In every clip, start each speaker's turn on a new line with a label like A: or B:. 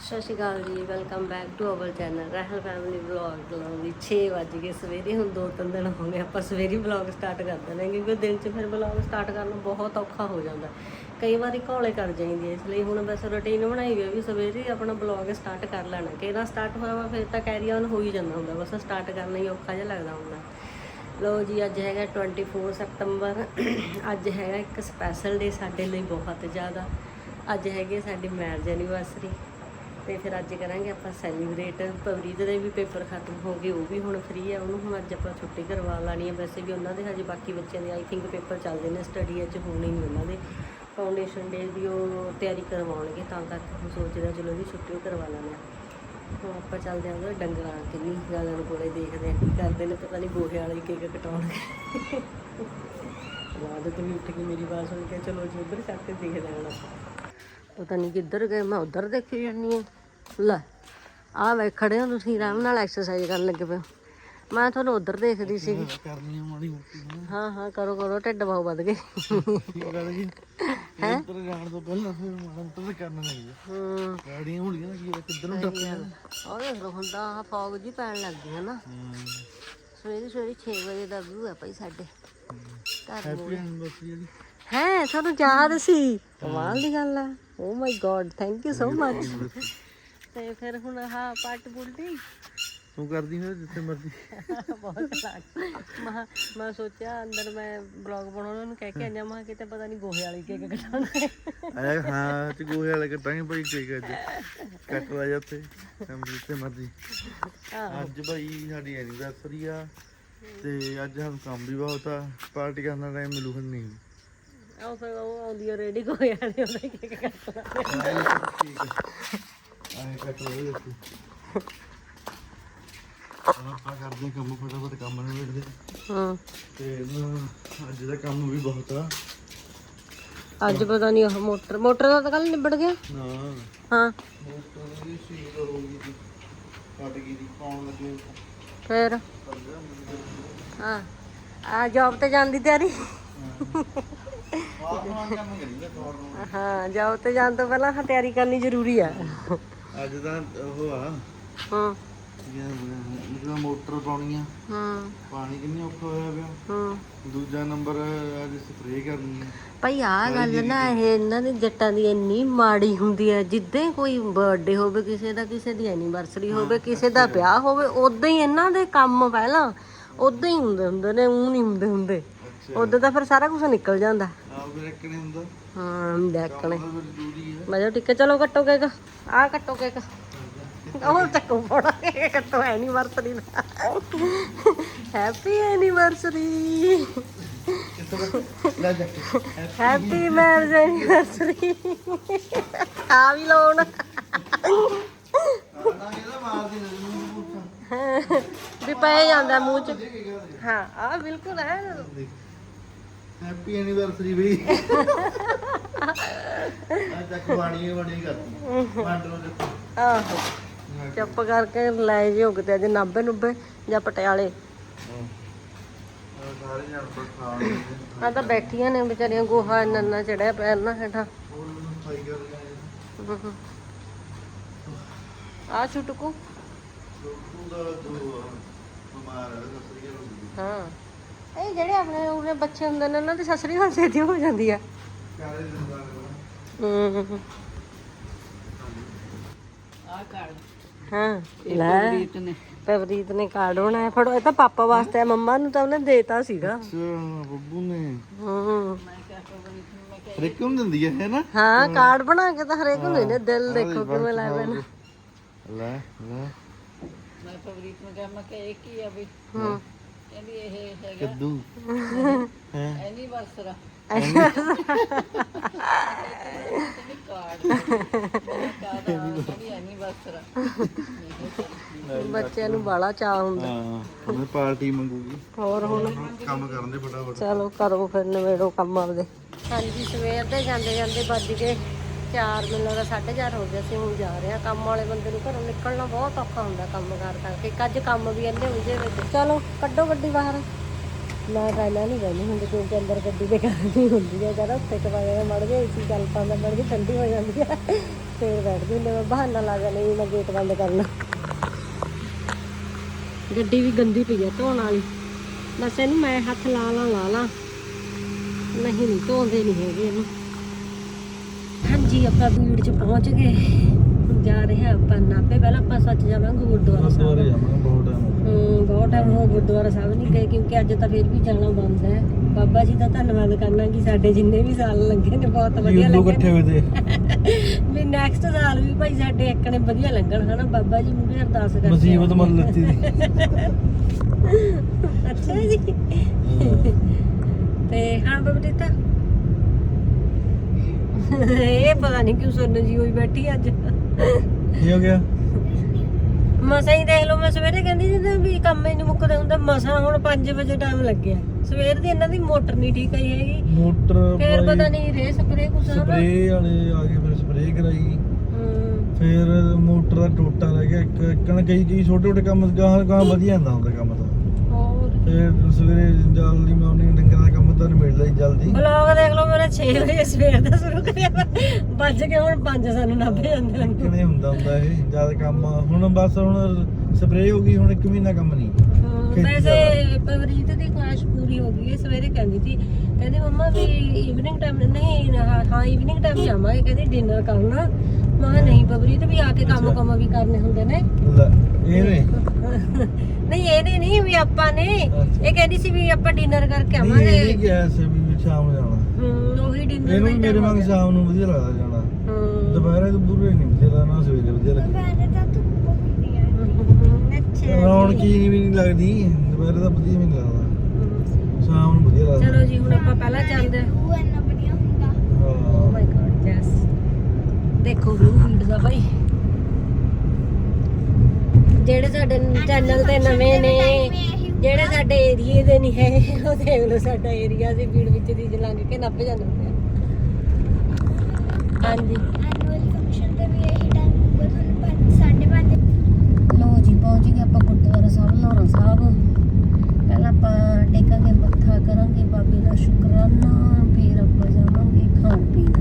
A: ਸਤਿ ਸ਼੍ਰੀ ਅਕਾਲ ਜੀ welcome back to our channel Rahil family vlog ਲਾਉਂਦੀ 6 ਵੱਜ ਗਏ ਸਵੇਰੇ, ਹੁਣ ਦੋ ਤਿੰਨ ਦਿਨ ਹੋ ਗਏ, ਆਪਾਂ ਸਵੇਰੇ ਵਲੌਗ ਸਟਾਰਟ ਕਰ ਦਿੰਦੇ ਹਾਂ ਕਿਉਂਕਿ ਦਿਨ 'ਚ ਫਿਰ ਵਲੌਗ ਸਟਾਰਟ ਕਰਨਾ ਬਹੁਤ ਔਖਾ ਹੋ ਜਾਂਦਾ। ਕਈ ਵਾਰੀ ਘੋਲੇ ਕਰ ਜਾਂਦੀ ਹੈ, ਇਸ ਲਈ ਹੁਣ ਬਸ ਰੁਟੀਨ ਬਣਾਈ ਹੋਈ ਵੀ ਸਵੇਰੇ ਆਪਣਾ ਵਲੌਗ ਸਟਾਰਟ ਕਰ ਲੈਣਾ। ਕਿਹੜਾ ਸਟਾਰਟ ਹੋਇਆ ਵਾ, ਫਿਰ ਤਾਂ ਕੈਰੀ ਆਨ ਹੋ ਹੀ ਜਾਂਦਾ ਹੁੰਦਾ, ਬਸ ਸਟਾਰਟ ਕਰਨਾ ਹੀ ਔਖਾ ਜਿਹਾ ਲੱਗਦਾ ਹੁੰਦਾ। ਲੋ ਜੀ, ਅੱਜ ਹੈਗਾ 24 ਸਤੰਬਰ, ਅੱਜ ਹੈਗਾ ਇੱਕ ਸਪੈਸ਼ਲ ਡੇ ਸਾਡੇ ਲਈ ਬਹੁਤ ਜ਼ਿਆਦਾ। ਅੱਜ ਹੈਗੀ ਸਾਡੀ ਮੈਰਿਜ ਐਨੀਵਰਸਰੀ ਤੇ ਫਿਰ ਅੱਜ ਕਰਾਂਗੇ ਆਪਾਂ ਸੈਲੀਬ੍ਰੇਟ ਪਵਰੀਤ ਦੇ ਵੀ ਪੇਪਰ ਖਤਮ ਹੋ ਗਏ, ਉਹ ਵੀ ਹੁਣ ਫ੍ਰੀ ਹੈ ਉਹਨੂੰ ਹੁਣ ਅੱਜ ਆਪਾਂ ਛੁੱਟੀ ਕਰਵਾ ਲਾਣੀ ਹੈ ਵੈਸੇ ਵੀ ਉਹਨਾਂ ਦੇ ਹਜੇ ਬਾਕੀ ਬੱਚਿਆਂ ਦੇ ਆਈ ਥਿੰਕ ਪੇਪਰ ਚੱਲਦੇ ਨੇ ਸਟੱਡੀ ਅੱਜ ਹੋਣੀ ਨਹੀਂ ਉਹਨਾਂ ਦੇ। ਫਾਊਂਡੇਸ਼ਨ ਡੇ ਦੀ ਉਹ ਤਿਆਰੀ ਕਰਵਾਉਣਗੇ, ਤਾਂ ਕਰਕੇ ਹੁਣ ਸੋਚਦਾ ਚਲੋ ਵੀ ਛੁੱਟੀ ਓ ਕਰਵਾ ਲੈਂਦੇ ਹਾਂ ਹੁਣ ਆਪਾਂ ਚੱਲਦੇ ਹਾਂ ਉਹਦੇ ਡੰਗਰਾਂ ਕਿੰਨੀ ਗਾਲਾਂ ਨੂੰ ਕੋਲੇ ਦੇਖਦੇ ਆ, ਕੀ ਕਰਦੇ ਨੇ, ਪਤਾ ਨਹੀਂ ਗੋਹੇ ਵਾਲੇ ਕੇਕ ਕਟਾਉਣਗੇ। ਬਾਅਦ ਤੋਂ ਵੀ ਉੱਠ ਕੇ ਮੇਰੀ ਆਵਾਜ਼ ਸੁਣ ਕੇ ਚਲੋ ਜੀ, ਉੱਧਰ ਚੱਕ ਕੇ ਦੇਖਦੇ ਹਾਂ ਆਪਾਂ ਪਤਾ ਨਹੀਂ ਕਿੱਧਰ ਗਏ ਮੈਂ ਉੱਧਰ ਦੇਖੀ ਜਾਂਦੀ ਹਾਂ ਲੈ ਆ ਵੇ ਖੜੇ ਹੋ ਤੁਸੀਂ ਆਰਾਮ ਨਾਲ ਐਕਸਰਸਾਈਜ਼ ਕਰਨ ਲੱਗੇ ਪਏ ਹੋ। ਮੈਂ ਤੁਹਾਨੂੰ ਉੱਧਰ ਦੇਖਦੀ ਸੀਗੀ।
B: ਕਰਨੀ ਆ ਮਾੜੀ ਮੋਟੀ
A: ਹਾਂ ਹਾਂ ਕਰੋ ਕਰੋ ਢਿੱਡ ਬਹੁਤ ਵੱਧ ਗਏ।
B: ਕੀ ਗੱਲ ਜੀ? ਹੈ? ਉੱਪਰ ਜਾਣ ਤੋਂ ਪਹਿਲਾਂ ਫਿਰ ਮਾੜਾ ਮੋਟਾ ਤਾਂ ਕਰਨਾ ਚਾਹੀਦਾ
A: ਹੂੰ।
B: ਗਾੜੀਆਂ ਹੋਣੀਆਂ ਨਾ ਕੀ ਕਿੱਧਰ ਨੂੰ ਟੱਪੀਆਂ।
A: ਉਹ ਦੇਖ ਲਓ ਹੁਣ ਤਾਂ ਫੌਗ ਜੀ ਪੈਣ ਲੱਗ ਗਈ ਹੈ ਨਾ। ਸਵੇਰੇ ਸਵੇਰੇ 6 ਵਜੇ ਦਾ ਵਿਊ ਹੈ ਭਾਈ ਸਾਡੇ। ਘਰ
B: ਹੈਪੀ ਐਨਵਰਸਰੀ
A: ਹੈ ਤੁਹਾਨੂੰ ਯਾਦ ਸੀ। ਕਮਾਲ ਦੀ ਗੱਲ ਹੈ ਓ my God thank you so much ਤੇ ਫਿਰ ਹੁਣ ਆਹ ਪੱਟ ਬੁਲਟੀ
B: ਤੂੰ ਕਰਦੀ ਫਿਰ ਜਿੱਥੇ ਮਰਜ਼ੀ।
A: ਬਹੁਤ ਲੱਗ ਮੈਂ ਮੈਂ ਸੋਚਿਆ ਅੰਦਰ ਮੈਂ ਬਲੌਗ ਬਣਾਉਣਾ ਨੂੰ ਕਹਿ ਕੇ ਆਇਆ ਮੈਂ ਕਿਤੇ ਪਤਾ ਨਹੀਂ ਗੋਹੇ ਵਾਲੀ ਕੇਕ ਕਟਾਉਣਾ
B: ਆਇਆ ਹਾਂ। ਤੇ ਗੋਹੇ ਵਾਲੇ ਕਟਾਂਗੇ ਭਾਈ ਕੇਕ ਅੱਜ ਕੱਟ ਲਾ ਜਾ ਉੱਥੇ ਜਿੱਥੇ ਮਰਜ਼ੀ। ਅੱਜ ਭਾਈ ਸਾਡੀ ਐਨੀਵਰਸਰੀ ਆ ਤੇ ਅੱਜ ਹਮ ਕੰਮ ਵੀ ਬਹੁਤ ਆ। ਪਾਰਟੀ ਕਰਨ ਦਾ ਟਾਈਮ ਮਿਲੂ ਨਹੀਂ।
A: ਉਹ ਫਿਰ ਉਹ ਆਉਂਦੀ ਆ ਰੈਡੀ ਗੋਹੇ ਵਾਲੀ ਉਹਦਾ ਕੇਕ ਕੱਟਣਾ
B: ਠੀਕ ਹੈ ਆਏ ਕੱਟ ਲਓ ਦੇਖੋ ਹੁਣ ਆਪਾਂ ਕਰਦੇ ਹਾਂ ਕੰਮ ਫਟਾਫਟ ਕੰਮ ਨੂੰ ਵੇੜਦੇ
A: ਹਾਂ।
B: ਤੇ ਨਾ ਅੱਜ ਦਾ ਕੰਮ ਵੀ ਬਹੁਤ ਆ।
A: ਅੱਜ ਪਤਾ ਨਹੀਂ ਉਹ ਮੋਟਰ ਮੋਟਰ ਦਾ ਤਾਂ ਕੱਲ ਨਿਬੜ ਗਿਆ।
B: ਨਾ।
A: ਹਾਂ।
B: ਮੋਟਰ ਦੀ ਸੀਲ ਹੋ ਗਈ ਸੀ ਕੱਟ ਗਈ ਦੀ ਪਾਉਣ ਲੱਗੇ
A: ਫਿਰ? ਹਾਂ। ਆ ਜੌਬ ਤੇ ਜਾਣ ਦੀ ਤਿਆਰੀ। ਹਾਂ ਜੌਬ ਤੇ ਜਾਣ ਤੋਂ ਪਹਿਲਾਂ ਹਾਂ ਤਿਆਰੀ ਕਰਨੀ ਜ਼ਰੂਰੀ ਆ।
B: ਅੱਜ ਦਾ ਉਹ ਆ।
A: ਹੂੰ।
B: ਜਿਹੜਾ ਮੋਟਰ ਪਾਉਣੀ ਆ
A: ਹੂੰ।
B: ਪਾਣੀ ਕਿੰਨੀ ਔਖਾ ਹੋਇਆ ਪਿਆ।
A: ਹੂੰ।
B: ਦੂਜਾ ਨੰਬਰ ਅੱਜ ਸਪਰੇਅ ਕਰਨੀ ਆ।
A: ਭਾਈ ਆ ਗੱਲ ਨਾ ਇਹ ਇਹਨਾਂ ਦੀ ਜੱਟਾਂ ਦੀ ਇੰਨੀ ਮਾੜੀ ਹੁੰਦੀ ਹੈ ਜਿੱਦਾਂ ਕੋਈ ਬਰਥਡੇ ਹੋਵੇ ਕਿਸੇ ਦਾ ਕਿਸੇ ਦੀ ਐਨੀਵਰਸਰੀ ਹੋਵੇ ਕਿਸੇ ਦਾ ਵਿਆਹ ਹੋਵੇ ਉਦਾਂ ਹੀ ਇਹਨਾਂ ਦੇ ਕੰਮ ਪਹਿਲਾਂ ਉਦਾਂ ਹੀ ਹੁੰਦੇ ਹੁੰਦੇ ਨੇ ਉਹ ਨਹੀਂ ਹੁੰਦੇ ਹੁੰਦੇ। ਉਦੋਂ ਤਾਂ ਫਿਰ ਸਾਰਾ ਕੁਝ ਨਿਕਲ ਜਾਂਦਾ।
B: ਨੇ ਹੁੰਦਾ।
A: ਹਾਂ ਦੇਖਣੇ
B: ਉਹ ਫਿਰ ਜ਼ਰੂਰੀ ਆ।
A: ਮੈਂ ਠੀਕ ਹੈ ਚਲੋ ਕੱਟੋ ਕੇਕ। ਆ ਕੱਟੋ ਕੇਕ। ਉਹ ਚੱਕੋ ਫੋੜਾ। ਕੇਕ ਕੱਟੋ ਐਨੀਵਰਸਰੀ ਦਾ ਹੈਪੀ ਐਨੀਵਰਸਰੀ
B: ਲੈ ਜਾ
A: ਹੈਪੀ ਮੈਰਿਜ ਐਨੀਵਰਸਰੀ ਆ ਵੀ ਲਾਉਣ।
B: ਨਾ ਇਹਦਾ ਮਾਰ ਦੀ ਨਜ਼ਰ
A: ਵੀ ਪੈ ਜਾਂਦਾ ਮੂੰਹ ਚ। ਹਾਂ ਆ ਬਿਲਕੁਲ ਹੈ
B: ਹੈਪੀ ਐਨੀਵਰਸਰੀ ਬਈ। ਅੱਜ ਤੱਕ ਬਾਣੀ ਬਾਣੀ ਕਰਦੀ ਵੰਡ ਲੋ
A: ਆਹੋ। ਚੁੱਪ ਕਰਕੇ ਲੈ ਜਿਓ ਕਿਤੇ ਅੱਜ 90 90 ਜਾਂ ਪਟਿਆਲੇ।
B: ਸਾਰੇ ਜਾਣ ਪਰ ਖਾਣ
A: ਆ ਤਾਂ ਬੈਠੀਆਂ ਨੇ ਵਿਚਾਰੀਆਂ ਗੋਹਾ ਇੰਨਾ ਇੰਨਾ ਚੜਿਆ ਪਿਆ ਨਾ ਹੇਠਾਂ। ਆ ਛੁਟਕੂ।
B: ਦਾ ਜੋ ਬਿਮਾਰ ਹਾਂ।
A: ਇਹ ਜਿਹੜੇ ਆਪਣੇ ਉਹਨੇ ਬੱਚੇ ਹੁੰਦੇ ਨੇ ਉਹਨਾਂ ਦੀ ਸਸਰੀ ਹੋ ਜਾਂਦੀ ਆ।
B: ਨੇ
A: ਹੂੰ।
C: ਆ ਕਾਰਡ
A: ਹਾਂ ਲੈ।
C: ਰੀਤ ਨੇ।
A: ਪਵਰੀਤ ਨੇ ਕਾਰਡ ਬਣਾਇਆ ਫੜੋ ਇਹ ਤਾਂ ਪਾਪਾ ਵਾਸਤੇ ਆ ਮੰਮਾ ਨੂੰ ਤਾਂ ਉਹਨੇ ਦੇਤਾ ਸੀਗਾ।
B: ਅੱਛਾ ਬੱਬੂ ਨੇ।
A: ਹੂੰ।
B: ਹਰੇਕ ਨੂੰ ਦਿੰਦੀ ਹੈ ਹੈ ਨਾ?
A: ਹਾਂ ਕਾਰਡ ਬਣਾ ਕੇ ਤਾਂ ਹਰੇਕ ਨੂੰ ਇਹਨੇ ਦਿਲ ਦੇਖੋ ਕਿਵੇਂ ਲਾਇਆ ਨਾ
B: ਲੈ ਲੈ।
C: ਮੈਂ ਪਵਰੀਤ ਨੂੰ ਕਿਹਾ ਮੈਂ ਕਿ ਇਹ ਕੀ ਆ ਵੀ?
A: ਹੂੰ।
C: ਕਹਿੰਦੀ ਇਹ ਹੈਗਾ।
B: ਕੱਦੂ। ਹੈ?
C: ਐਨੀਵਰਸਰੀ ਕਾਰਡ ਕਾਰਡ ਕਹਿੰਦੀ ਐਨੀਵਰਸਰੀ
A: ਬੱਚਿਆਂ ਨੂੰ ਬਾਲਾ ਚਾਹ ਹੁੰਦਾ।
B: ਹਾਂ ਉਹਨੇ ਪਾਰਟੀ ਮੰਗੂਗੀ।
A: ਹੋਰ ਹੁਣ?
B: ਕੰਮ ਕਰਨ ਦੇ ਫਟਾਫਟ।
A: ਚਲੋ ਕਰੋ ਫਿਰ ਨਵੇੜੋ ਕੰਮ ਆਪਦੇ। ਹਾਂਜੀ ਸਵੇਰ ਦੇ ਜਾਂਦੇ ਜਾਂਦੇ ਵੱਜ ਗਏ। 4 ਮੈਨੂੰ ਲੱਗਦਾ 4:30 ਹੋ ਗਿਆ ਸੀ ਹੁਣ ਜਾ ਰਹੇ ਕੰਮ ਵਾਲੇ ਬੰਦੇ ਨੂੰ ਘਰੋਂ ਨਿਕਲਣਾ ਬਹੁਤ ਔਖਾ ਹੁੰਦਾ ਕੰਮ ਕਾਰ ਕਰਕੇ। ਇੱਕ ਕੰਮ ਵੀ ਇੰਨੇ ਉਲਝੇ ਵਿੱਚ। ਚਲੋ, ਕੱਢੋ ਗੱਡੀ ਬਾਹਰ। ਮੈਂ ਪਹਿਲਾਂ ਨਹੀਂ ਗਈ ਹੁੰਦੀ, ਕਿਉਂਕਿ ਅੰਦਰ ਗੱਡੀ ਦੇ ਗਰਮੀ ਹੁੰਦੀ ਹੈ ਜਰਾ ਉੱਤੇ ਕਵਾਇਆ ਮੜ ਜੇ ਏਸੀ ਚੱਲ ਪਾਉਂਦਾ ਮੜ ਜੇ ਠੰਡੀ ਹੋ ਜਾਂਦੀ ਹੈ ਫੇਰ ਬੈਠਦੇ ਹੁੰਦੇ ਮੈਂ ਬਹਾਨਾ ਲਾ ਜਾਣਾ ਮੈਂ ਗੇਟ ਬੰਦ ਕਰਨਾ। ਗੱਡੀ ਵੀ ਗੰਦੀ ਪਈ ਹੈ ਧੋਣ ਵਾਲੀ। ਬਸ ਇਹਨੂੰ ਮੈਂ ਹੱਥ ਲਾ ਲਾ ਲਾ ਲਾ। ਨਹੀਂ ਨਹੀਂ, ਧੋਂਦੇ ਨਹੀਂ ਹੈਗੇ ਇਹਨੂੰ। ਹਾਂਜੀ ਆਪਾਂ ਬੀੜ ਚ ਪਹੁੰਚ ਗਏ। ਜਾ ਰਹੇ ਹਾਂ ਆਪਾਂ ਨਾਭੇ। ਪਹਿਲਾਂ ਆਪਾਂ ਸੱਚ ਜਾਵਾਂਗੇ ਗੁਰਦੁਆਰਾ ਸਾਹਿਬ।
B: ਗੁਰਦੁਆਰੇ ਜਾਵਾਂਗੇ ਬਹੁਤ ਟਾਈਮ
A: ਹਮ, ਬਹੁਤ ਟਾਈਮ ਹੋ ਗੁਰਦੁਆਰਾ ਸਾਹਿਬ ਨਹੀਂ ਗਏ ਕਿਉਂਕਿ ਅੱਜ ਤਾਂ ਫਿਰ ਵੀ ਜਾਣਾ ਬੰਦ ਹੈ। ਬਾਬਾ ਜੀ ਦਾ ਧੰਨਵਾਦ ਕਰਨਾ ਕਿ ਸਾਡੇ ਜਿੰਨੇ ਵੀ ਸਾਲ ਲੰਘੇ ਨੇ ਬਹੁਤ ਵਧੀਆ ਲੱਗੇ
B: ਇਕੱਠੇ ਹੋਏ ਤੇ।
A: ਵੀ ਨੈਕਸਟ ਸਾਲ ਵੀ ਭਾਈ ਸਾਡੇ ਇੱਕ ਨੇ ਵਧੀਆ ਲੰਘਣ ਹਨਾ? ਬਾਬਾ ਜੀ ਮੂਹਰੇ ਅਰਦਾਸ ਕਰਦੇ
B: ਮੁਸੀਬਤ ਮਨ ਲੱਤੀ ਦੀ।
A: ਅੱਛਾ ਜੀ। ਤੇ ਹਾਂ ਬਬਲੀਤਾ ਇਹ ਪਤਾ ਨਹੀਂ ਕਿਉਂ ਸੁਣਨ ਜੀ ਹੋਈ ਬੈਠੀ ਅੱਜ।
B: ਕੀ ਹੋ ਗਿਆ?
A: ਮਸਾਂ ਹੀ ਦੇਖ ਲਓ ਮੈਂ ਸਵੇਰੇ ਕਹਿੰਦੀ ਸੀ ਨਾ ਵੀ ਕੰਮ ਹੀ ਨਹੀਂ ਮੁੱਕਦਾ ਹੁੰਦਾ ਮਸਾਂ ਹੁਣ 5 ਵਜੇ ਟਾਈਮ ਲੱਗਿਆ। ਸਵੇਰ ਦੀ ਇਹਨਾਂ ਦੀ ਮੋਟਰ ਨਹੀਂ ਠੀਕ ਆਈ ਹੈਗੀ।
B: ਮੋਟਰ
A: ਫੇਰ ਪਤਾ ਨਹੀਂ ਰੇ ਸਪਰੇ ਕੁਛ ਹਨਾ
B: ਸਪਰੇ ਵਾਲੇ ਆ ਗਏ ਫਿਰ ਸਪਰੇ ਕਰਾਈ। ਫਿਰ ਮੋਟਰ ਦਾ ਟੋਟਾ ਰਹਿ ਗਿਆ ਇੱਕ ਇੱਕਣ ਕਈ ਕਈ ਛੋਟੇ ਛੋਟੇ ਕੰਮ ਗਾਹਾਂ ਗਾਹਾਂ ਵਧੀਆ ਹੁੰਦਾ ਹੁੰਦਾ ਕੰਮ ਤਾਂ।
A: ਹੋਰ।
B: ਫਿਰ ਸਵੇਰੇ ਜਲਦੀ ਮਾਰਨਿੰਗ ਡੰਗਰਾਂ ਤਾਂ ਨਿਬੜ ਲਈ ਜਲਦੀ।
A: ਬਲੌਗ ਦੇਖ ਲਓ ਮੇਰਾ 6 ਵਜੇ ਸਵੇਰ ਦਾ ਸ਼ੁਰੂ ਕਰਿਆ। ਵੱਜ ਕੇ ਹੁਣ 5 ਸਾਨੂੰ ਨੱਬੇ ਜਾਂਦੇ ਹਨ
B: ਕਿਵੇਂ ਹੁੰਦਾ ਹੁੰਦਾ ਇਹ? ਜਦ ਕੰਮ ਹੁਣ ਬਸ ਹੁਣ ਸਪਰੇ ਹੋ ਗਈ ਹੁਣ ਇੱਕ ਮਹੀਨਾ ਕੰਮ ਨਹੀਂ।
A: ਵੈਸੇ ਪਵਰੀਤ ਦੀ ਖਾਸ਼ ਪੂਰੀ ਹੋ ਗਈ ਹੈ ਸਵੇਰੇ ਕਹਿੰਦੀ ਸੀ। ਕਹਿੰਦੀ ਮੰਮਾ ਵੀ ਈਵਨਿੰਗ ਟਾਈਮ ਨਹੀਂ ਹਾਂ ਈਵਨਿੰਗ ਟਾਈਮ ਜਾਵਾਂਗੇ। ਕਹਿੰਦੀ ਡਿਨਰ ਕਰਨਾ। ਮੈਂ ਨਹੀਂ ਪਵਰੀਤ ਵੀ ਆ ਕੇ ਕੰਮ ਕੰਮ ਵੀ ਕਰਨੇ ਹੁੰਦੇ ਨੇ।
B: ਇਹ ਨੇ
A: ਨਹੀਂ ਇਹਨੇ ਨਹੀਂ ਵੀ ਆਪਾਂ ਨੇ। ਇਹ ਕਹਿੰਦੀ ਸੀ ਵੀ ਆਪਾਂ ਡਿਨਰ ਕਰਕੇ ਆਵਾਂਗੇ।
B: ਇਹ ਕਿਹਾ ਸੀ ਵੀ ਸ਼ਾਮ ਨੂੰ ਜਾਣਾ।
A: ਹਮ, ਉਹੀ ਡਿਨਰ
B: ਇਹਨੂੰ ਵੀ ਮੇਰੇ ਵਾਂਗ ਸ਼ਾਮ ਨੂੰ ਵਧੀਆ ਲੱਗਦਾ ਜਾਣਾ। ਦੁਪਹਿਰੇ ਤੋਂ ਬੁਰੇ ਨਹੀਂ ਵਧੀਆ ਲੱਗਦਾ ਸਵੇਰੇ ਵਧੀਆ ਲੱਗਦਾ।
A: ਅੱਛਾ
B: ਰੌਣਕੀ ਵੀ ਨਹੀਂ ਲੱਗਦੀ ਦੁਪਹਿਰੇ ਤਾਂ ਵਧੀਆ ਵੀ ਨਹੀਂ ਲੱਗਦਾ। ਸ਼ਾਮ ਨੂੰ ਵਧੀਆ ਲੱਗਦਾ।
A: ਚਲੋ ਜੀ ਹੁਣ ਆਪਾਂ ਪਹਿਲਾਂ ਚੱਲਦੇ ਓ
B: ਹਾਂ।
A: ਮਾਈ ਗॉड ਜੈਸ ਦੇਖੋ ਵੀ ਫੀਡ ਦਾ ਭਾਈ ਜਿਹੜੇ ਸਾਡੇ ਚੈਨਲ ਤੇ ਨਵੇਂ ਨੇ ਜਿਹੜੇ ਸਾਡੇ ਏਰੀਏ ਦੇ ਨਹੀਂ ਹੈ ਉਹ ਦੇਖ ਲਓ ਸਾਡਾ ਏਰੀਆ ਸੀ ਫੀਡ ਵਿੱਚ ਦੀ ਲੰਘ ਕੇ ਨੱਪ ਜਾਂਦੇ ਹੁੰਦੇ ਆ। ਹਾਂਜੀ। ਲੋ ਜੀ ਪਹੁੰਚ ਗਏ ਆਪਾਂ ਗੁਰਦੁਆਰਾ ਸਾਹਿਬ ਪਹਿਲਾਂ ਆਪਾਂ ਟੇਕਾਂਗੇ ਮੱਥਾ ਕਰਾਂਗੇ ਬਾਬੇ ਦਾ ਸ਼ੁਕਰਾਨਾ ਫਿਰ ਆਪਾਂ ਜਾਵਾਂਗੇ ਖਾਣ ਪੀਣ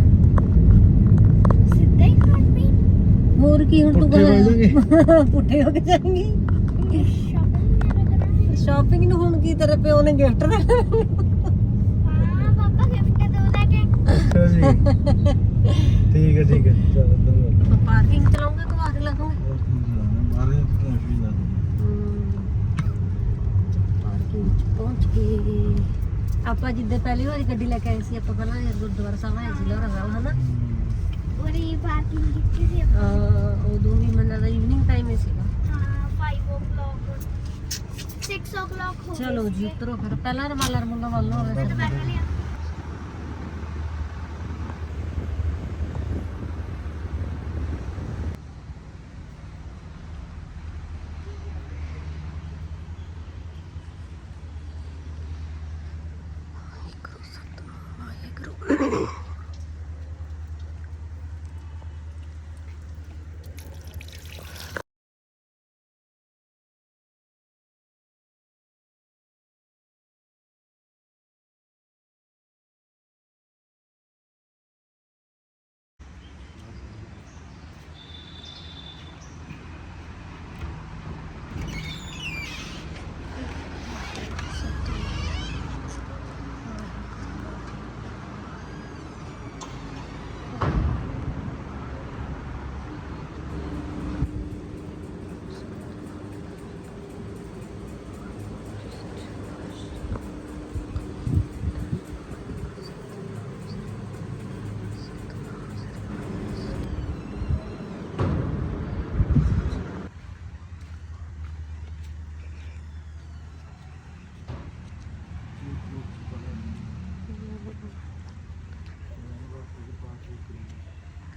A: ਕੀ ਹੁਣ ਤੂੰ
B: ਪੁੱਠੇ ਹੋ
A: ਪੁੱਠੇ ਹੋ ਕੇ ਜਾਏਂਗੀ। ਸ਼ਾਪਿੰਗ ਨੂੰ ਹੁਣ ਕੀ ਤੇਰੇ ਪਿਓ ਨੇ ਗਿਫਟ
B: ਅੱਛਾ ਜੀ। ਠੀਕ ਹੈ ਠੀਕ ਹੈ। ਚਲ ਅੰਦਰ
A: ਪਾਰਕਿੰਗ ਚਲਾਉਂਗੇ ਕਿ ਬਾਹਰ ਲਾਉਂਗੇ
B: ਮਾਰੇ ਕਾਫੀ ਦਾ
A: ਪਾਰਕਿੰਗ ਚ ਪਹੁੰਚ ਗਏ। ਆਪਾਂ ਜਿੱਦੇ ਪਹਿਲੀ ਵਾਰੀ ਗੱਡੀ ਲੈ ਕੇ ਆਏ ਸੀ ਆਪਾਂ ਪਹਿਲਾਂ ਗੁਰਦੁਆਰਾ ਸਾਹਿਬ ਆਏ ਸੀ ਲੋਰਾ ਸਾਹਿਬ ਹਨਾ? ਅਹ ਉਦੋਂ ਵੀ ਮੈਨੂੰ ਲੱਗਦਾ ਈਵਨਿੰਗ ਟਾਈਮ ਹੀ ਸੀਗਾ। ਚਲੋ ਜੀ ਉਤਰੋ ਫਿਰ। ਪਹਿਲਾਂ ਰਮਾਲਾ ਰਮੁੱਲਾ ਵੱਲ ਨੂੰ ਹੋਵੇ ਫਿਰ ਹਾਂ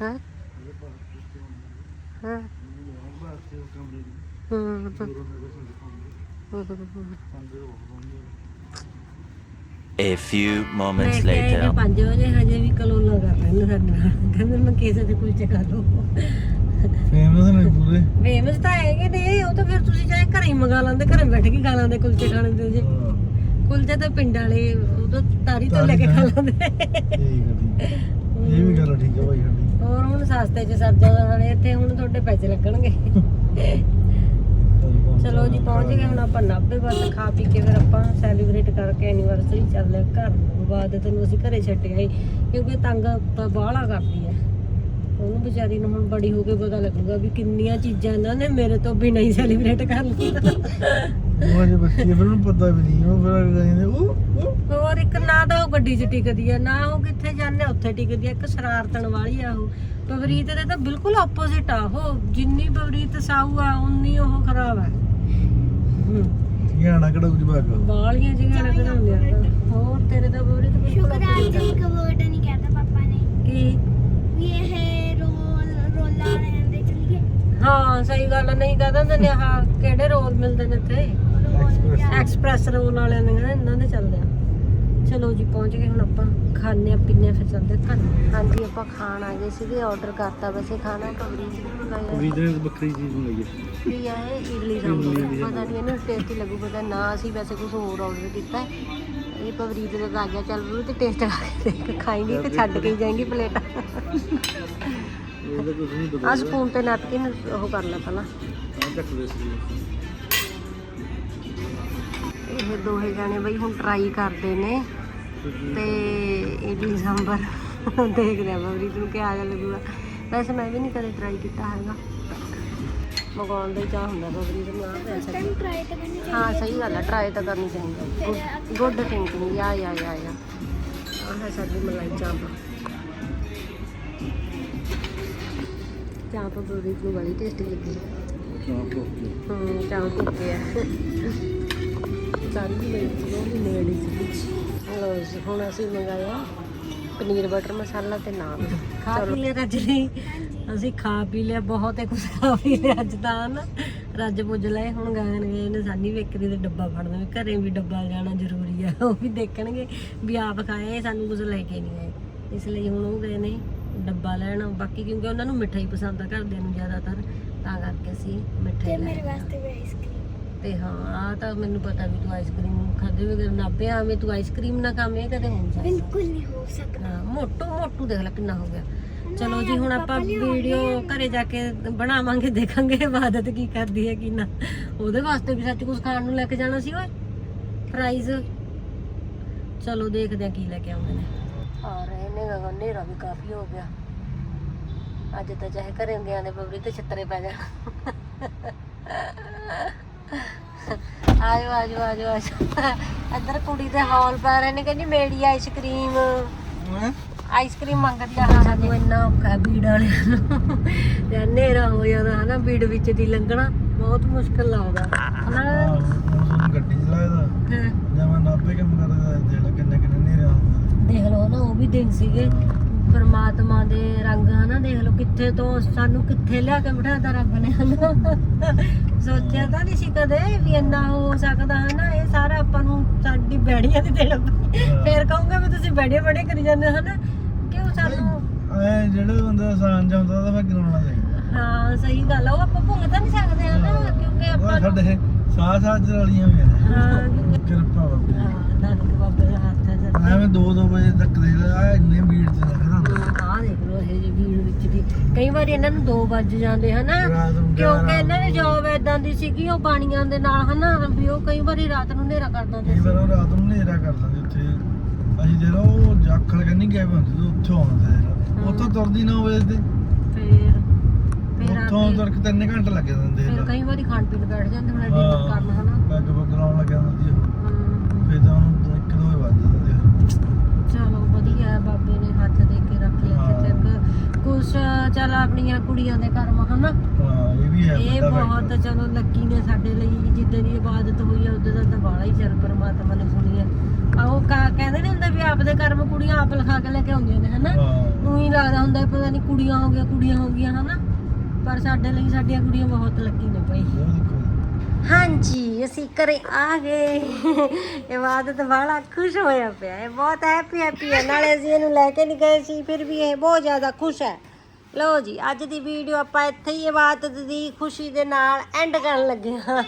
A: ਹਾਂ। ਹੂੰ।
D: A few moments later.
A: 5 ਵਜੇ ਹਜੇ ਵੀ ਕਲੋਲਾ ਕਰ ਰਹੇ ਨੇ ਸਾਡੇ ਨਾਲ। ਕਹਿੰਦੇ ਮੈਂ ਕਿਸੇ ਦੇ ਕੁਲਚੇ ਖਾ ਲਓ
B: ਫੇਮਸ ਨੇ ਪੂਰੇ।
A: ਫੇਮਸ ਤਾਂ ਹੈਗੇ ਨੇ ਉਹ ਤਾਂ ਫਿਰ ਤੁਸੀਂ ਚਾਹੇ ਘਰੇ ਹੀ ਮੰਗਾ ਲਾਂਦੇ ਘਰੇ ਬੈਠ ਕੇ ਖਾ ਲਾਂਦੇ ਕੁਲਚੇ ਖਾਣੇ ਦੇ ਜੇ। ਕੁਲਚੇ ਤਾਂ ਪਿੰਡ ਵਾਲੇ ਉਹ ਤਾਂ ਤਾਰੀ ਤੋਂ ਲੈ ਕੇ ਖਾ ਲਾਂਦੇ।
B: ਠੀਕ ਹੈ ਠੀਕ ਹੈ। ਇਹ ਵੀ ਗੱਲ ਠੀਕ ਹੈ ਭਾਈ ਸਾਡੀ
A: ਹੋਰ ਹੁਣ ਸਸਤੇ ਚ ਸਰ ਜਾਂਦਾ ਨਾਲੇ ਇੱਥੇ ਹੁਣ ਤੁਹਾਡੇ ਪੈਸੇ ਲੱਗਣਗੇ। ਚਲੋ ਜੀ ਪਹੁੰਚ ਗਏ ਹੁਣ ਆਪਾਂ ਨਾਭੇ ਬਸ ਖਾ ਪੀ ਕੇ ਫਿਰ ਆਪਾਂ ਸੈਲੀਬ੍ਰੇਟ ਕਰਕੇ ਐਨੀਵਰਸਰੀ ਚੱਲਦੇ ਹਾਂ ਘਰ ਬਾਅਦ ਤੈਨੂੰ ਅਸੀਂ ਘਰੇ ਛੱਡ ਆਏ ਕਿਉਂਕਿ ਤੰਗ ਤਾਂ ਬਾਹਲਾ ਕਰਦੀ ਹੈ ਉਹਨੂੰ ਵਿਚਾਰੀ ਨੂੰ ਹੁਣ ਬੜੀ ਹੋ ਕੇ ਪਤਾ ਲੱਗੂਗਾ ਵੀ ਕਿੰਨੀਆਂ ਚੀਜ਼ਾਂ ਇਹਨਾਂ ਨੇ ਮੇਰੇ ਤੋਂ ਵੀ ਨਹੀਂ ਸੈਲੀਬ੍ਰੇਟ ਕਰ ਲਈਆਂ।
B: ਉਹ ਅਜੇ ਬੱਚੀ ਆ, ਫਿਰ ਉਹਨੂੰ ਪਤਾ ਵੀ ਨਹੀਂ ਉਹ ਫਿਰ ਅਗਲੇ ਕਹਿੰਦੇ ਉਹ ਉਹ?
A: ਹੋਰ ਇੱਕ ਨਾ ਤਾਂ ਉਹ ਗੱਡੀ 'ਚ ਟਿਕਦੀ ਆ ਨਾ ਉਹ ਕਿੱਥੇ ਜਾਂਦੇ ਉੱਥੇ ਟਿਕਦੀ ਆ ਇੱਕ ਸ਼ਰਾਰਤਣ ਵਾਲੀ ਆ ਉਹ। ਪਵਰੀਤ ਦੇ ਤਾਂ ਬਿਲਕੁਲ ਆਪੋਜ਼ਿਟ ਆ ਉਹ ਜਿੰਨੀ ਪਵਰੀਤ ਸਾਊ ਆ ਉਨੀ ਉਹ ਖਰਾਬ ਆ। ਹੂੰ।
B: ਗਿਆਣਾ ਕਿਹੜਾ ਕੁਝ ਬਾਕ
A: ਬਾਲੀਆਂ ਜਿਹੀਆਂ ਲੱਗਣਾਉਂਦੀਆਂ ਹੋਰ ਤੇਰੇ ਤਾਂ ਪਵਰੀਤ
E: ਸ਼ੁਕਰ ਆ ਇੱਕ ਵਰਡ ਨਹੀਂ ਕਹਿਤਾ ਪਾਪਾ ਨੇ।
A: ਕੀ?
E: ਵੀ ਇਹ
A: ਹਾਂ ਸਹੀ ਗੱਲ ਆ, ਨਹੀਂ ਕਹਦਾ ਹੁੰਦੇ ਨੇ ਆਹ ਕਿਹੜੇ ਰੋਲ ਮਿਲਦੇ ਨੇ ਇੱਥੇ? ਐਕਸਪ੍ਰੈਸ ਰੋਲ ਵਾਲਿਆਂ ਨੇ ਕਹਿੰਦੇ ਇਹਨਾਂ ਦੇ ਚੱਲਦੇ ਆ। ਚਲੋ ਜੀ ਪਹੁੰਚ ਗਏ ਹੁਣ ਆਪਾਂ ਖਾਣੇ ਆ ਪੀਣੇ ਆ, ਫਿਰ ਚੱਲਦੇ ਆ ਘਰ। ਹਾਂਜੀ ਆਪਾਂ ਖਾਣ ਆ ਗਏ ਸੀਗੇ ਆਰਡਰ ਕਰਤਾ ਵੈਸੇ ਖਾਣਾ ਕਵਰੀਜ ਨੇ ਮੰਗਾਇਆ
B: ਦੇ ਵੱਖਰੀ ਚੀਜ਼ ਮੰਗਾਈ ਹੈ
A: ਕੀ ਆ ਇਹ ਇਡਲੀ ਸਾਂਬਰ ਪਤਾ ਨਹੀਂ ਇਹਨੂੰ ਟੇਸਟੀ ਲੱਗੂ ਪਤਾ ਨਾ ਅਸੀਂ ਵੈਸੇ ਕੁਝ ਹੋਰ ਆਰਡਰ ਕੀਤਾ ਹੈ। ਇਹ ਪਵਰੀਤ ਦੇ ਆ ਗਿਆ ਚੱਲ ਰੂ ਤੇ ਟੇਸਟ ਕਰਕੇ ਦੇਖ ਖਾਏਂਗੀ ਕਿ ਛੱਡ ਕੇ ਹੀ ਜਾਏਂਗੀ ਪਲੇਟ। ਆ ਸਪੂਨ ਤੇ ਨੈਪਕਿਨ ਉਹ ਕਰ ਲੈ ਪਹਿਲਾਂ। ਇਹ ਦੋਹੇ ਜਾਣੇ ਬਈ ਹੁਣ ਟਰਾਈ ਕਰਦੇ ਨੇ ਤੇ ਇਡਲੀ ਸਾਂਬਰ ਦੇਖਦੇ ਆ ਬਵਰੀਤ ਨੂੰ ਕਿਹਾ ਜਾ ਲੱਗੂਗਾ। ਵੈਸੇ ਮੈਂ ਵੀ ਨਹੀਂ ਕਦੇ ਟਰਾਈ ਕੀਤਾ ਹੈਗਾ। ਮਗਾਉਣ ਦਾ ਹੀ ਚਾਹ ਹੁੰਦਾ ਬਵਰੀਤ ਨੂੰ ਆ
E: ਟਾਈਮ ਟਰਾਈ ਤਾਂ ਕਰਨੀ
A: ਹਾਂ ਸਹੀ ਗੱਲ ਹੈ ਟਰਾਈ ਤਾਂ ਕਰਨੀ ਚਾਹੀਦੀ ਗੁੱਡ ਥਿੰਕਿੰਗ ਯਾ ਯਾ ਯਾ ਯਾ ਆਹ ਸਾਡੀ ਮਲਾਈ ਚਾਂਪ। ਚਾਂਪ ਬਵਰੀਤ ਨੂੰ ਬੜੀ ਟੇਸਟੀ ਲੱਗੀ।
B: ਚਾਹ ਕੋਕੀ
A: ਹੂੰ ਚਾਂਪ ਕੁੱਕੇ ਆ ਸਾਰੀ ਲਈ ਨੇੜੇ ਸੀ ਲਓ ਜੀ ਹੁਣ ਅਸੀਂ ਮੰਗਾਇਆ ਪਨੀਰ ਬਟਰ ਮਸਾਲਾ ਤੇ ਨਾਨ। ਖਾ ਪੀ ਲਿਆ ਰੱਜ ਲਈ ਅਸੀਂ ਖਾ ਪੀ ਲਿਆ ਬਹੁਤ ਹੈ ਕੁਝ ਖਾ ਪੀ ਲਿਆ ਅੱਜ ਤਾਂ ਨਾ। ਰੱਜ ਪੁੱਜ ਲਏ ਹੁਣ ਗਾਣ ਗਏ ਨੇ ਸਾਨੀ ਵੇਕਰੀ ਦੇ ਡੱਬਾ ਫੜਨਾ ਵੀ ਘਰੇ ਵੀ ਡੱਬਾ ਜਾਣਾ ਜ਼ਰੂਰੀ ਆ ਉਹ ਵੀ ਦੇਖਣਗੇ ਵੀ ਆਪ ਖਾਏ ਸਾਨੂੰ ਕੁਝ ਲੈ ਕੇ ਨਹੀਂ ਆਏ। ਇਸ ਲਈ ਹੁਣ ਉਹ ਗਏ ਨੇ। ਡੱਬਾ ਲੈਣ ਬਾਕੀ ਕਿਉਂਕਿ ਉਹਨਾਂ ਨੂੰ ਮਿਠਾਈ ਪਸੰਦ ਆ ਘਰਦਿਆਂ ਨੂੰ ਜ਼ਿਆਦਾਤਰ ਤਾਂ ਕਰਕੇ ਅਸੀਂ ਮਿਠਾਈ
E: ਤੇ ਮੇਰੇ
A: ਹਾਂ।
E: ਵਾਸਤੇ ਵੀ ਆਈਸਕ੍ਰੀਮ
A: ਤੇ ਹਾਂ ਆ ਤਾਂ ਮੈਨੂੰ ਪਤਾ ਵੀ ਤੂੰ ਆਈਸਕ੍ਰੀਮ ਖਾਦੇ ਵਗੈਰ ਨਾਭੇ ਆਵੇਂ ਤੂੰ ਆਈਸਕ੍ਰੀਮ ਨਾ ਖਾਵੇਂ ਕਦੇ ਹੋ ਸਕਦਾ।
E: ਬਿਲਕੁਲ ਨਹੀਂ ਹੋ ਸਕਦਾ।
A: ਹਾਂ ਮੋਟੂ ਮੋਟੂ ਦੇਖ ਲੈ ਕਿੰਨਾ ਹੋ ਗਿਆ। ਚਲੋ ਜੀ ਹੁਣ ਆਪਾਂ ਵੀਡੀਓ ਘਰੇ ਜਾ ਕੇ ਬਣਾਵਾਂਗੇ ਦੇਖਾਂਗੇ ਇਬਾਦਤ ਕੀ ਕਰਦੀ ਹੈ ਕੀ ਨਾ। ਉਹਦੇ ਵਾਸਤੇ ਵੀ ਸੱਚ ਕੁਝ ਖਾਣ ਨੂੰ ਲੈ ਕੇ ਜਾਣਾ ਸੀ ਓਏ। ਫਰਾਈਜ਼ ਚਲੋ ਦੇਖਦੇ ਆ ਕੀ ਲੈ ਕੇ ਆਉਂਦੇ ਨੇ। ਆ ਰਹੇ ਨੇ ਗਗਨ ਹਨੇਰਾ ਵੀ ਕਾਫੀ ਹੋ ਗਿਆ। ਅੱਜ ਤਾਂ ਚਾਹੇ ਘਰੇ ਹੁੰਦਿਆਂ ਦੇ ਬਬਰੀ ਤੇ ਛੱਤਰੇ ਪੈ ਜਾਣ। ਆਜੋ ਆਜੋ ਆਜੋ ਆਜੋ। ਇੱਧਰ ਕੁੜੀ ਦੇ ਹੌਲ ਪਾ ਰਹੇ ਨੇ ਕਹਿੰਦੀ ਮੇਰੀ ਆਈਸਕ੍ਰੀਮ। ਆਈਸਕ੍ਰੀਮ ਮੰਗਦੀ ਆ ਹਾਂ ਸਾਨੂੰ ਇੰਨਾ ਔਖਾ ਭੀੜ ਵਾਲਿਆਂ ਨੂੰ। ਹਨੇਰਾ ਹੋ ਜਾਂਦਾ ਹਨਾ ਭੀੜ ਵਿੱਚ ਦੀ ਲੰਘਣਾ ਬਹੁਤ ਮੁਸ਼ਕਲ ਲੱਗਦਾ। ਹਨਾ?
B: ਗੱਡੀ ਚਲਾਇਦਾ
A: ਹਾਂ।
B: ਜਾਂ ਮੈਂ ਨਾਪੇ ਕੰਮ ਕਰਦਾ ਦੇਖ ਲੈ ਕਿੰਨੇ ਕਿੰਨੇ ਨੇਰੇ ਆਉਂਦੇ
A: ਦੇਖ ਲਓ ਨਾ ਉਹ ਵੀ ਦਿਨ ਸੀਗੇ। ਪਰਮਾਤਮਾ ਦੇ ਰੰਗ ਹਨਾ ਦੇਖ ਲਓ ਕਿੱਥੇ ਤੋਂ ਸਾਨੂੰ ਕਿੱਥੇ ਲਿਆ ਕੇ ਬਿਠਾਤਾ ਰੱਬ ਨੇ ਹਨਾ। ਸੋਚਿਆ ਤਾਂ ਨਹੀਂ ਸੀ ਕਦੇ ਵੀ ਇੰਨਾ ਹੋ ਸਕਦਾ ਹਨਾ ਇਹ ਸਾਰਾ ਆਪਾਂ ਨੂੰ ਸਾਡੀ ਬੈੜੀਆਂ ਦੀ ਦੇਣ ਫੇਰ ਕਹੂੰਗਾ ਵੀ ਤੁਸੀਂ ਬੈੜੇ ਬੜੇ ਕਰੀ ਜਾਂਦੇ ਹਨਾ ਕਿਉਂ ਸਾਨੂੰ?
B: ਐ ਜਿਹੜੇ ਬੰਦੇ ਆਸਾਨ ਜਾਂਦਾ ਉਹਦਾ ਮੈਂ ਕਰਾਉਣਾ ਚਾਹੀਦਾ।
A: ਹਾਂ ਸਹੀ ਗੱਲ ਆ ਉਹ ਆਪਾਂ ਭੁੱਲ ਤਾਂ ਨਹੀਂ ਸਕਦੇ ਹਨਾ ਕਿਉਂਕਿ ਆਪਾਂ
B: ਸਾਡੇ ਸਾਹ ਸਾਹ ਵਾਲੀਆਂ ਵੀ
A: ਹਾਂ
B: ਕਿਰਪਾ ਬਾਬੇ
A: ਹਾਂ ਨਾਨਕ ਬਾਬੇ ਦਾ ਹੱਥ ਹੈ
B: ਐਵੇਂ 2-2 ਵਜੇ ਤੱਕ ਦੇ ਆ ਇੰਨੇ ਭੀੜ ਚ ਲੱਗਦਾ ਹੁੰਦਾ
A: ਆਹ ਦੇਖ ਲਓ ਇਹ ਜੀ ਭੀੜ ਵਿੱਚ ਦੀ ਕਈ ਵਾਰੀ ਇਹਨਾਂ ਨੂੰ 2 ਵੱਜ ਜਾਂਦੇ ਹਨਾ?
B: ਰਾਤ ਨੂੰ
A: ਕਿਉਂਕਿ ਇਹਨਾਂ ਦੀ ਜੌਬ ਐਦਾਂ ਦੀ ਸੀਗੀ ਉਹ ਬਾਣੀਆਂ ਦੇ ਨਾਲ ਹਨਾ? ਵੀ ਉਹ ਕਈ ਵਾਰੀ ਰਾਤ ਨੂੰ ਹਨੇਰਾ ਕਰ ਦਿੰਦੇ
B: ਕਈ ਵਾਰ ਉਹ ਰਾਤ ਨੂੰ ਹਨੇਰਾ ਕਰ ਦਿੰਦੇ ਉੱਥੇ। ਅਸੀਂ ਜਿਹੜਾ ਉਹ ਜਾਖਲ ਕੰਨੀ ਗਏ ਹੁੰਦੇ ਤੇ ਉੱਥੋਂ ਆਉਂਦੇ ਨੇ ਉੱਥੋਂ ਤੁਰਦੀ 9 ਵਜੇ ਤੇ।
A: ਫੇਰ ਫੇਰ
B: ਉੱਥੋਂ
A: ਰਾਤੀ
B: ਤੁਰ ਕੇ 3 ਘੰਟੇ ਲੱਗ ਜਾਂਦੇ
A: ਫੇਰ
B: ਨੇ
A: ਕਈ ਵਾਰੀ ਖਾਣ ਪੀਣ ਬੈਠ ਜਾਂਦੇ ਹੁਣ ਡਿਨਰ ਕਰਨ ਹਨਾ?
B: ਪੈਗ ਪੱਗ ਲਾਉਣ ਲੱਗ ਜਾਂਦੀ ਉਹ
A: ਹਮ,
B: ਫਿਰ ਤਾਂ ਉਹਨੂੰ ਇੱਕ ਦੋ ਵਜੇ ਵੱਜ ਜਾਂਦੇ ਆ।
A: ਚਲੋ ਵਧੀਆ ਹੈ, ਬਾਬੇ ਨੇ ਹੱਥ ਦੇ ਕੇ ਰੱਖ ਲਿਆ
B: ਹਾਂ।
A: ਇੱਥੇ ਤੱਕ ਕੁਛ ਚੱਲ ਆਪਣੀਆਂ ਕੁੜੀਆਂ ਦੇ ਕਰਮ ਹਨਾ?
B: ਹਾਂ ਇਹ ਵੀ ਹੈ
A: ਇਹ
B: ਵੱਡਾ
A: ਬਹੁਤ ਚਲੋ ਲੱਕੀ ਨੇ ਸਾਡੇ ਲਈ ਜਿੱਦਾਂ ਦੀ ਇਬਾਦਤ ਹੋਈ ਆ ਉਦੋਂ ਦਾ ਤਾਂ ਬਾਲਾ ਹੀ ਚਿਰ ਪਰਮਾਤਮਾ ਨੇ ਸੁਣੀ ਆ। ਆਹੋ ਕਾ ਕਹਿੰਦੇ ਨੇ ਹੁੰਦੇ ਵੀ ਆਪਦੇ ਕਰਮ ਕੁੜੀਆਂ ਆਪ ਲਿਖਾ ਕੇ ਲੈ ਕੇ ਆਉਂਦੀਆਂ ਨੇ ਹਨਾ?
B: ਹਾਂ।
A: ਨੂੰ ਹੀ ਲੱਗਦਾ ਹੁੰਦਾ ਪਤਾ ਨਹੀਂ ਕੁੜੀਆਂ ਹੋ ਗਈਆਂ ਕੁੜੀਆਂ ਹੋ ਗਈਆਂ ਹਨਾ? ਪਰ ਸਾਡੇ ਲਈ ਸਾਡੀਆਂ ਕੁੜੀਆਂ ਬਹੁਤ ਲੱਕੀ ਨੇ ਭਾਈ। ਹਾਂਜੀ ਅਸੀਂ ਘਰੇ ਆ ਗਏ। ਇਬਾਦਤ ਵਾਲਾ ਖੁਸ਼ ਹੋਇਆ ਪਿਆ ਹੈ ਬਹੁਤ ਹੈਪੀ ਹੈਪੀ ਹੈ ਨਾਲੇ ਅਸੀਂ ਇਹਨੂੰ ਲੈ ਕੇ ਨਹੀਂ ਗਏ ਸੀ ਫਿਰ ਵੀ ਇਹ ਬਹੁਤ ਜ਼ਿਆਦਾ ਖੁਸ਼ ਹੈ। ਲਓ ਜੀ ਅੱਜ ਦੀ ਵੀਡੀਓ ਆਪਾਂ ਇੱਥੇ ਹੀ ਇਬਾਦਤ ਦੀ ਖੁਸ਼ੀ ਦੇ ਨਾਲ ਐਂਡ ਕਰਨ ਲੱਗੇ ਹਾਂ।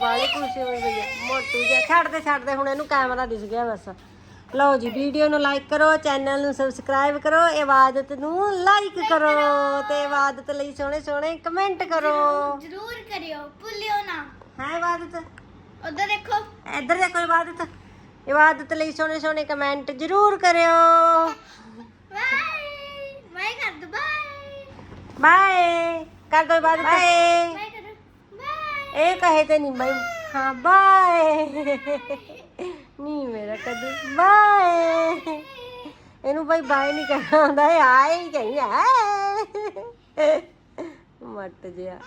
A: ਬਾਲੀ ਖੁਸ਼ੀ ਹੋਈ ਗਈ ਮੋਟੂ ਜਿਹਾ। ਛੱਡ ਦੇ ਛੱਡ ਦੇ ਹੁਣ ਇਹਨੂੰ ਕੈਮਰਾ ਦਿਸ ਗਿਆ ਬਸ। ਲਓ ਜੀ ਵੀਡੀਓ ਨੂੰ ਲਾਈਕ ਕਰੋ ਚੈਨਲ ਨੂੰ ਸਬਸਕ੍ਰਾਈਬ ਕਰੋ ਇਬਾਦਤ ਨੂੰ ਲਾਈਕ ਕਰੋ ਤੇ ਇਬਾਦਤ ਲਈ ਸੋਹਣੇ ਸੋਹਣੇ ਕਮੈਂਟ ਕਰੋ।
E: ਜ਼ਰੂਰ ਕਰਿਓ ਭੁੱਲਿਓ ਨਾ।
A: ਹੈ ਇਬਾਦਤ
E: ਉਧਰ ਦੇਖੋ।
A: ਇੱਧਰ ਦੇਖੋ ਇਬਾਦਤ ਇਬਾਦਤ ਲਈ ਸੋਹਣੇ ਸੋਹਣੇ ਕਮੈਂਟ ਜ਼ਰੂਰ ਕਰਿਓ।
E: ਬਾਏ ਕਰ ਦੂੰ ਬਾਏ।
A: ਬਾਏ ਕਰ ਦੋ ਇਬਾਦਤ ਬਾਏ।
E: ਮੈਂ ਕਰ ਬਾਏ।
A: ਇਹ ਕਹੇ ਤੇ ਨਹੀਂ ਬਾਈ। ਹਾਂ ਬਾਏ। ਨਹੀਂ ਮੇਰਾ ਕਦੇ। ਬਾਏ। ਇਹਨੂੰ ਬਾਈ ਬਾਏ ਨਹੀਂ ਕਹਿਣਾ ਆਉਂਦਾ ਇਹ ਆਏ ਹੀ ਕਹੀ ਆ ਮੱਟ ਜਿਆ।